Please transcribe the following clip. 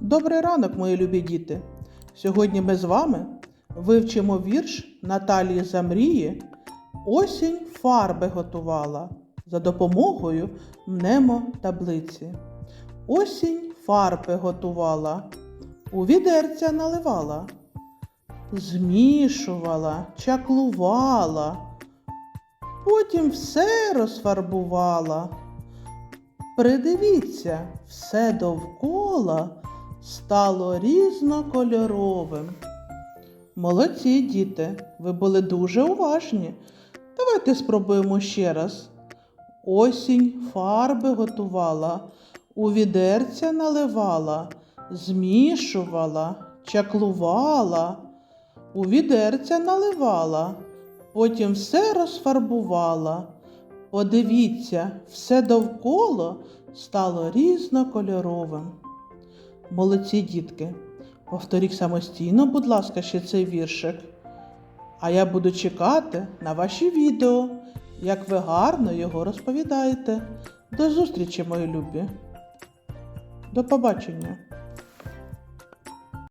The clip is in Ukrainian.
Добрий ранок, мої любі діти! Сьогодні ми з вами вивчимо вірш Наталії Замрії Осінь фарби готувала за допомогою мнемо таблиці. Осінь фарби готувала, у відерця наливала, змішувала, чаклувала, потім все розфарбувала. Придивіться, все довкола стало різнокольоровим. Молодці, діти, ви були дуже уважні. Давайте спробуємо ще раз. Осінь фарби готувала, у відерця наливала, змішувала, чаклувала, у відерця наливала, потім все розфарбувала. Подивіться, все довкола стало різнокольоровим. Молодці дітки, повторіть самостійно, будь ласка, ще цей віршик. А я буду чекати на ваші відео, як ви гарно його розповідаєте. До зустрічі, мої любі. До побачення!